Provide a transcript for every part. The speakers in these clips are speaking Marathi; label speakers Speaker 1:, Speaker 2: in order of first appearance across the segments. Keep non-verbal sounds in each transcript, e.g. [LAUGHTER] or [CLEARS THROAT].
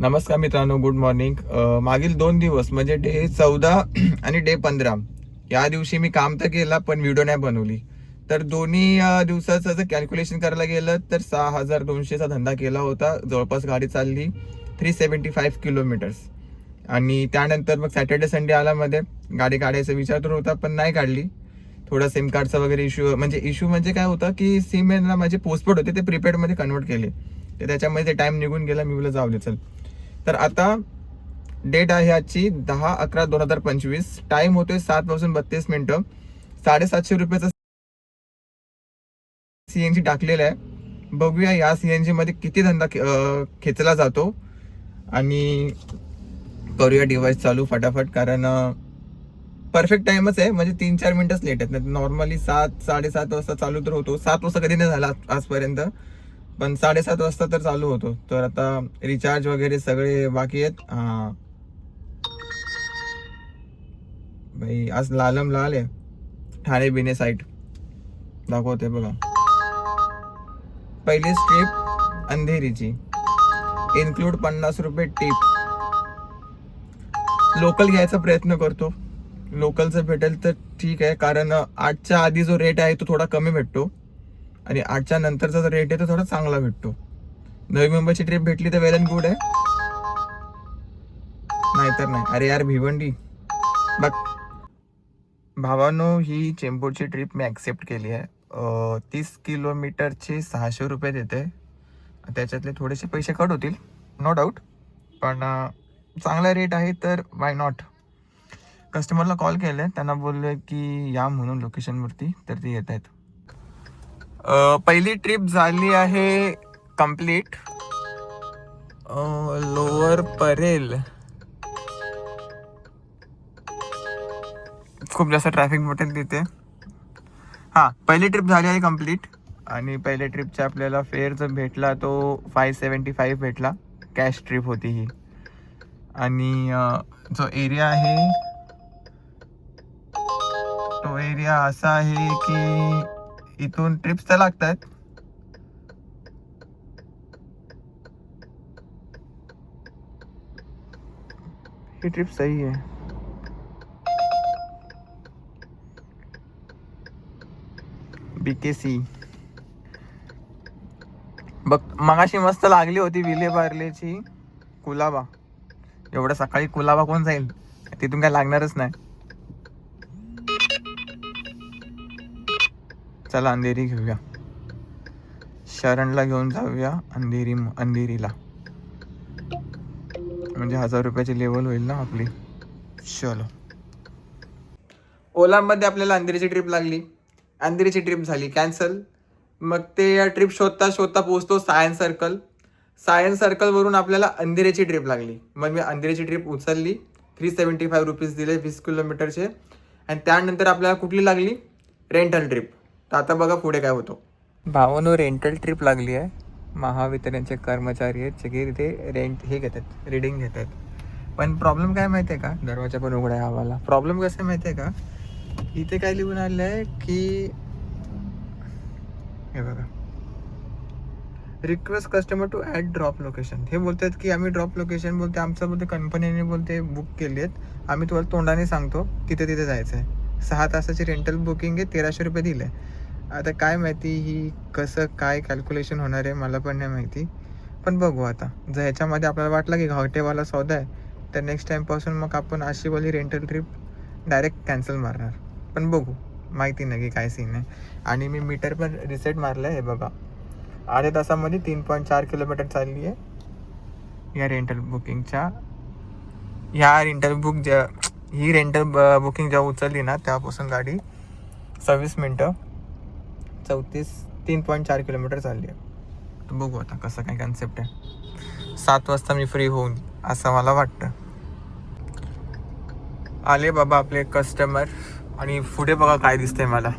Speaker 1: नमस्कार मित्रांनो गुड मॉर्निंग मागील दोन दिवस म्हणजे डे चौदा [CLEARS THROAT] आणि डे पंधरा या दिवशी मी काम तर केला पण व्हिडिओ नाही बनवली. तर दोन्ही दिवसाचं जर कॅल्क्युलेशन करायला गेलं तर सहा हजार दोनशेचा धंदा केला होता. जवळपास गाडी चालली थ्री सेवन्टी फाईव्ह किलोमीटर्स आणि त्यानंतर मग सॅटर्डे संडे आल्यामध्ये गाडी काढायचा विचार तर होता पण नाही काढली. थोडा सिम कार्डचा वगैरे इश्यू म्हणजे इश्यू म्हणजे काय होता की सिम माझे पोस्टपेड होते ते प्रीपेडमध्ये कन्वर्ट केले. तर त्याच्यामध्ये ते टाईम निघून गेला मी बोला जाऊ दे चल. तर आता डेट आहे आजची दहा अकरा दोन हजार पंचवीस. टाईम होतोय सात पासून बत्तीस मिनिटं. साडेसातशे रुपयाचा जी टाकलेला आहे. बघूया या सी एनमध्ये किती धंदा खेचला जातो. आणि करूया डिव्हाइस चालू फटाफट कारण परफेक्ट टाइमच आहे. म्हणजे तीन चार मिनटंच लेट आहेत. नॉर्मली सात साडेसात वाजता चालू तर होतो. सात वाजता कधी नाही झाला आज- आजपर्यंत. पण साडेसात वाजता तर चालू होतो. तर आता रिचार्ज वगैरे सगळे बाकी आहेत. हां. भाई आज लालम लाल आहे. ठाणे बिने साईट दाखवते बघा. पहिली स्ट्रीप अंधेरीची. इन्क्लूड पन्नास रुपये टिप लोकल घ्यायचा प्रयत्न करतो. लोकलचं भेटेल तर ठीक आहे. कारण आठच्या आधी जो रेट आहे तो थोडा कमी भेटतो. आणि आठच्या नंतरचा जो रेट आहे तो थोडा चांगला भेटतो. नवी मुंबईची ट्रिप भेटली तर वेल अँड गुड आहे. नाहीतर नाही. अरे यार भिवंडी. बघ भावानो ही चेंबूरची ट्रिप मी ॲक्सेप्ट केली आहे. तीस किलोमीटरचे सहाशे रुपये देते. त्याच्यातले थोडेसे पैसे कट होतील नो डाऊट पण चांगला रेट आहे तर वाय नॉट कस्टमरला कॉल केलं त्यांना बोलले की या म्हणून लोकेशनवरती तर ते येत आहेत पहिली ट्रिप झाली आहे कंप्लीट लोअर परेल खूप जास्त ट्रॅफिक भेटेल तिथे. हां पहिली ट्रिप झाली आहे कंप्लीट आणि पहिल्या ट्रिपचा आपल्याला फेअर जो भेटला तो फाय सेवन्टी फाईव्ह भेटला. कॅश ट्रिप होती ही. आणि जो एरिया आहे तो एरिया असा आहे की इथून ट्रिप्स तर लागतात. ही ट्रिप सही आहे. बीकेसी बघ मगाशी मस्त लागली होती विले बार्लेची कुलाबा. एवढं सकाळी कुलाबा कोण जाईल? तिथून काय लागणारच नाही. चला अंधेरी घेऊया. शरणला घेऊन जाऊया अंधेरी अंधेरीला. म्हणजे हजार रुपयाची लेवल होईल ना आपली. चलो. ओलामध्ये आपल्याला अंधेरीची ट्रिप लागली. अंधेरीची ट्रिप झाली. कॅन्सल मग ते या ट्रिप शोधता शोधता पोहोचतो सायन्स सर्कल. सायन्स सर्कलवरून आपल्याला अंधेरीची ट्रिप लागली. मग मी अंधेरीची ट्रिप उचलली. थ्री सेवन्टी फाईव्ह रुपीज दिले वीस किलोमीटरचे आणि त्यानंतर आपल्याला कुठली लागली? रेंटल ट्रिप तर आता बघा पुढे काय होतो. भावानो रेंटल ट्रिप लागली आहे. महावितरणचे कर्मचारी आहेत सगळे तिथे रेंट हे घेतात रिडिंग घेतात. पण प्रॉब्लेम काय माहिती आहे का? दरवाजा पण उघडा आहे आम्हाला. प्रॉब्लेम कसं आहे माहिती आहे का? इथे काय लिहून आलं आहे की हे बघा. Request customer to add drop location हे बोलतात की आम्ही ड्रॉप लोकेशन बोलते आमचं बोलते कंपनीने बोलते बुक केली आहेत आम्ही तुम्हाला तोंडाने सांगतो तिथे तिथे जायचं आहे सहा तासाची रेंटल बुकिंग आहे तेराशे रुपये दिले. आता काय माहिती ही कसं काय कॅल्क्युलेशन होणार आहे मला पण नाही माहिती. पण बघू आता. जर ह्याच्यामध्ये आपल्याला वाटलं की घावटेवाला सौदा आहे तर नेक्स्ट टाईमपासून मग आपण अशीवाली रेंटल ट्रिप डायरेक्ट कॅन्सल मारणार. पण बघू. माहिती नाही की काय सीन आहे. आणि मी मीटर पण रिसेट मारलं आहे हे बघा. अर्ध्या तासामध्ये तीन पॉईंट चार किलोमीटर चालली आहे. या रेंटल बुकिंगच्या ह्या रेंटल बुक ज्या ही रेंटल बुकिंग जेव्हा उचलली ना तेव्हापासून गाडी सव्वीस मिनटं. चौतीस तीन पॉईंट चार किलोमीटर चालली आहे. तर बघू आता कसं काय कन्सेप्ट आहे. सात वाजता मी फ्री होऊन असं मला वाटतं. आले बाबा आपले कस्टमर आणि पुढे बघा काय दिसतंय मला.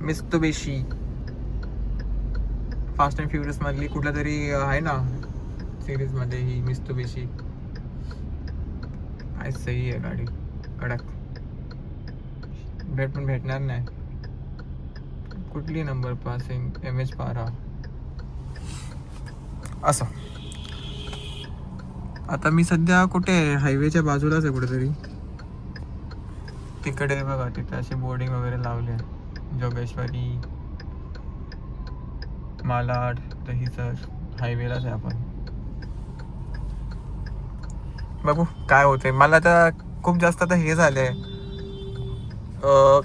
Speaker 1: मिस मिस्तुबिशी फास्ट अँड फ्युरियस मधली कुठल्या तरी आहे ना सिरीजमध्ये ही मिस्तुबिशी आज सही आहे गाडी. कडक. भेट पण भेटणार नाही. कुठली नंबर पासिंग एम एच पारा असं. आता मी सध्या कुठे आहे? हायवेच्या बाजूलाच आहे कुठेतरी. तिकडे बघा तिथे असे बोर्डिंग वगैरे लावले जोगेश्वरी मालाड दहिसर हायवेलाच आहे आपण. बघू काय होतंय. मला आता खूप जास्त आता हे झालंय.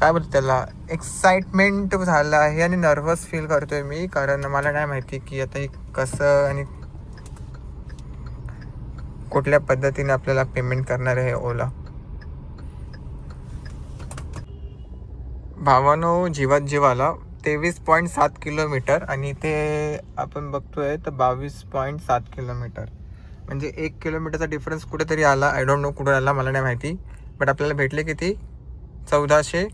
Speaker 1: काय बोलतो त्याला? एक्साइटमेंट झालं आहे आणि नर्वस फील करतोय मी कारण मला नाही माहिती की आता हे कसं आणि कुठल्या पद्धतीने आपल्याला पेमेंट करणार आहे ओला. भावानो जीवात जीवाला तेवीस पॉईंट सात किलोमीटर आणि ते आपण बघतोय तर बावीस पॉईंट सात किलोमीटर. म्हणजे एक किलोमीटरचा डिफरन्स कुठेतरी आला. आय डोंट नो कुठं आला मला नाही माहिती. बट आपल्याला भेटले किती? चौदाशे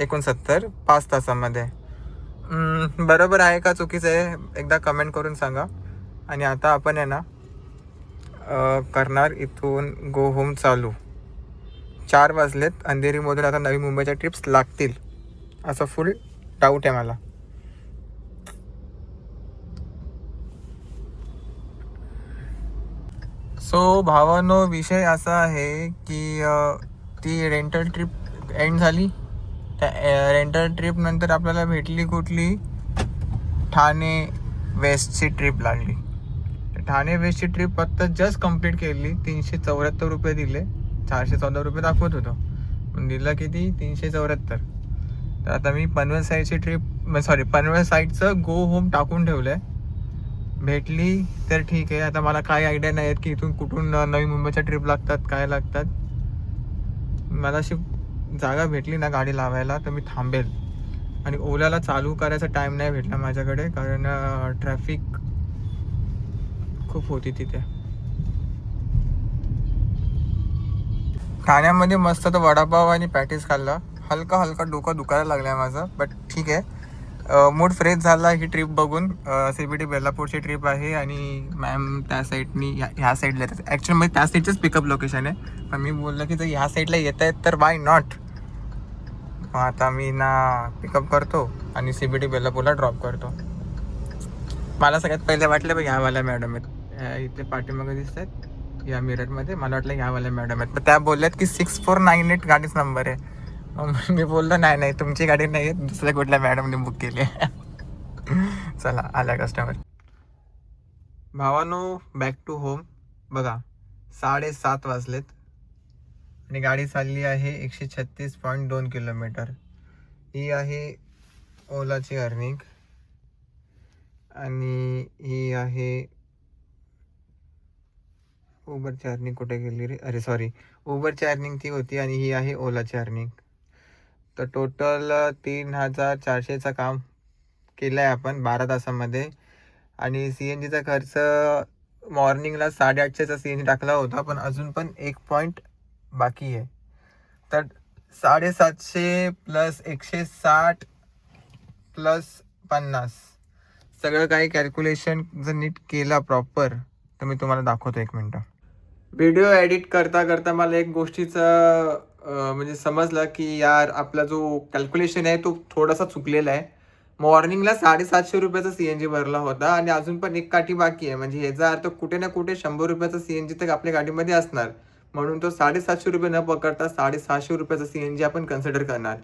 Speaker 1: एकोणसत्तर पाच तासामध्ये. बरोबर आहे का चुकीचं आहे? एकदा कमेंट करून सांगा. आणि आता आपण आहे ना करणार इथून गो होम चालू. चार वाजलेत. अंधेरीमधून आता नवी मुंबईच्या ट्रिप्स लागतील. असं फुल डाऊट आहे मला. सो भावानो विषय असा आहे की ती रेंटल ट्रिप एंड झाली. त्या रेंटल ट्रिप नंतर आपल्याला भेटली कुठली? ठाणे वेस्टची ट्रिप लागली. ठाणे वेस्टची ट्रिप आत्ता जस्ट कंप्लीट केली. तीनशे चौऱ्याहत्तर रुपये दिले. चारशे चौदा रुपये दाखवत होतो. पण दिलं किती? तीनशे चौऱ्याहत्तर. तर आता मी पनवेल साईडची ट्रिप सॉरी पनवेल साईडचं गो होम टाकून ठेवलं आहे भेटली तर ठीक आहे. आता मला काय आयडिया नाही आहेत की इथून कुठून नवी मुंबईच्या ट्रिप लागतात काय लागतात. मला अशी जागा भेटली ना गाडी लावायला तर मी थांबेल. आणि ओलाला चालू करायचा टाईम नाही भेटला माझ्याकडे कारण ट्रॅफिक खूप होती तिथे. ठाण्यामध्ये मस्त तर वडापाव आणि पॅटीस खाल्ला. हलका हलका डोकं दुखायला लागलाय माझं बट ठीक आहे. मूड फ्रेश झाला ही ट्रिप बघून. सी बी टी बेलापूरची ट्रिप आहे आणि मॅम त्या साईडनी ह्या साईडला येतात. ॲक्च्युली म्हणजे त्या साईडचंच पिकअप लोकेशन आहे. पण मी बोललो की जर ह्या साईडला येत आहेत तर वाय नॉट मग आता मी ना पिकअप करतो आणि सी बी टी बेलापूरला ड्रॉप करतो. मला सगळ्यात पहिले वाटलं बघ ह्यावाल्या मॅडम आहेत. इथे पाठीमागे दिसत आहेत या मिररमध्ये मला वाटलं ह्यावाल्या मॅडम आहेत. पण त्या बोलल्यात की सिक्स फोर नाईन एट गाडीच नंबर आहे. मग मी बोललो नाही नाही तुमची गाडी नाही आहे दुसऱ्या कुठल्या मॅडमने बुक केली आहे. चला आल्या कस्टमर भावानो बॅक टू होम बघा साडेसात वाजलेत. आणि गाडी चालली आहे एकशे छत्तीस पॉईंट दोन किलोमीटर ही आहे ओलाची अर्निंग आणि ही आहे उबरची अर्निंग कुठे गेली रे? अरे सॉरी उबरची अर्निंग ती होती आणि ही आहे ओलाची अर्निंग तर टोटल तीन हजार चारशेचं काम केलं आहे आपण बारा तासामध्ये. आणि सी एन जीचा खर्च मॉर्निंगला साडेआठशेचा सी एन जी टाकला होता पण अजून पण एक पॉईंट बाकी आहे. तर साडेसातशे प्लस एकशे साठ प्लस पन्नास सगळं काही कॅल्क्युलेशन जर नीट केला प्रॉपर तर मी तुम्हाला दाखवतो एक मिनटं. व्हिडिओ एडिट करता करता मला एक गोष्टीचं म्हणजे समजलं की यार आपला जो कॅल्क्युलेशन आहे तो थोडासा चुकलेला आहे. मॉर्निंगला साडेसातशे रुपयाचा सी एन जी भरला होता आणि अजून पण एक काठी बाकी आहे. म्हणजे याचा अर्थ कुठे ना कुठे शंभर रुपयाचा सी एन जी तर आपल्या गाडीमध्ये असणार. म्हणून तो साडेसातशे रुपये न पकडता साडेसहाशे रुपयाचा सी एन जी आपण कन्सिडर करणार.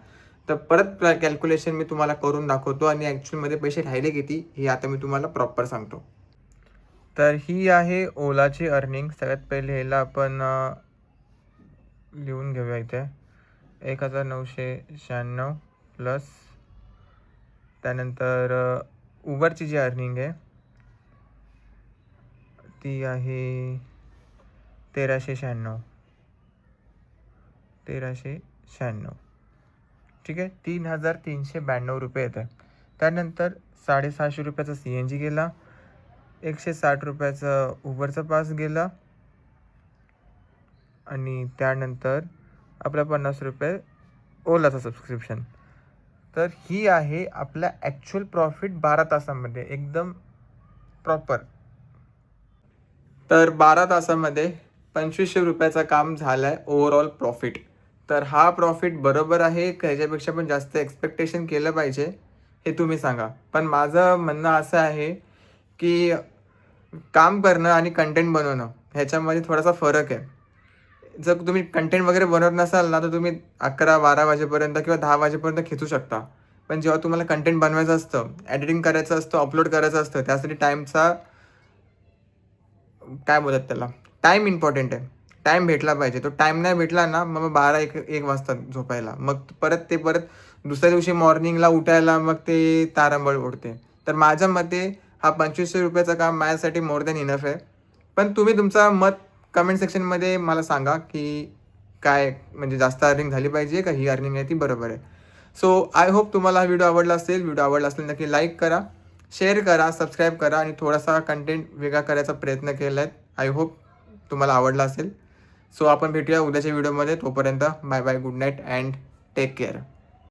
Speaker 1: तर परत कॅल्क्युलेशन मी तुम्हाला करून दाखवतो आणि ॲक्च्युअलमध्ये पैसे राहिले किती हे आता मी तुम्हाला प्रॉपर सांगतो. तर ही आहे ओलाची अर्निंग सगळ्यात पहिले ह्याला आपण लिहून घेऊया इथे. एक हजार नऊशे शहाण्णव प्लस त्यानंतर उबरची जी अर्निंग आहे ती आहे तेराशे शहाण्णव. तेराशे शहाण्णव. ठीक आहे? तीन हजार तीनशे ब्याण्णव रुपये येतं त्यानंतर साडेसहाशे रुपयाचा सी एन जी गेला. एकशे साठ रुपयाचं उबरचं पास गेला. आणि त्यानंतर आपल्या पन्नास रुपये ओलाचं सबस्क्रिप्शन तर ही आहे आपला ॲक्च्युअल प्रॉफिट बारा तासामध्ये एकदम प्रॉपर तर बारा तासामध्ये पंचवीसशे रुपयाचं काम झालं आहे ओव्हरऑल प्रॉफिट तर हा प्रॉफिट बरोबर आहे का ह्याच्यापेक्षा पण जास्त एक्सपेक्टेशन केलं पाहिजे हे तुम्ही सांगा. पण माझं म्हणणं असं आहे की काम करणं आणि कंटेंट बनवणं ह्याच्यामध्ये थोडासा फरक आहे. जर तुम्ही कंटेंट वगैरे बनवत नसाल ना तर तुम्ही अकरा बारा वाजेपर्यंत किंवा दहा वाजेपर्यंत खेचू शकता. पण जेव्हा तुम्हाला कंटेंट बनवायचं असतं एडिटिंग करायचं असतं अपलोड करायचं असतं त्यासाठी टाईमचा काय बोलतात त्याला? टाईम इम्पॉर्टंट आहे. टाईम भेटला पाहिजे. तो टाईम नाही भेटला ना मग बारा एक एक वाजता झोपायला. मग परत ते परत दुसऱ्या दिवशी मॉर्निंगला उठायला मग ते तारांबळ उडते. तर माझ्या मते हा पंचवीसशे रुपयाचा काम माझ्यासाठी मोर दॅन इनफ आहे. पण तुम्ही तुमचा मत कमेंट सेक्शनमध्ये मला सांगा की काय म्हणजे जास्त अर्निंग झाली पाहिजे का? ही अर्निंग आहे ती बरोबर आहे. सो आय होप तुम्हाला हा व्हिडिओ आवडला असेल. व्हिडिओ आवडला असेल नक्की लाईक करा शेअर करा सबस्क्राईब करा आणि थोडासा कंटेंट वेगळा करायचा प्रयत्न केला आहे आय होप तुम्हाला आवडला असेल. सो आपण भेटूया उद्याच्या व्हिडिओमध्ये तोपर्यंत bye bye good night and take care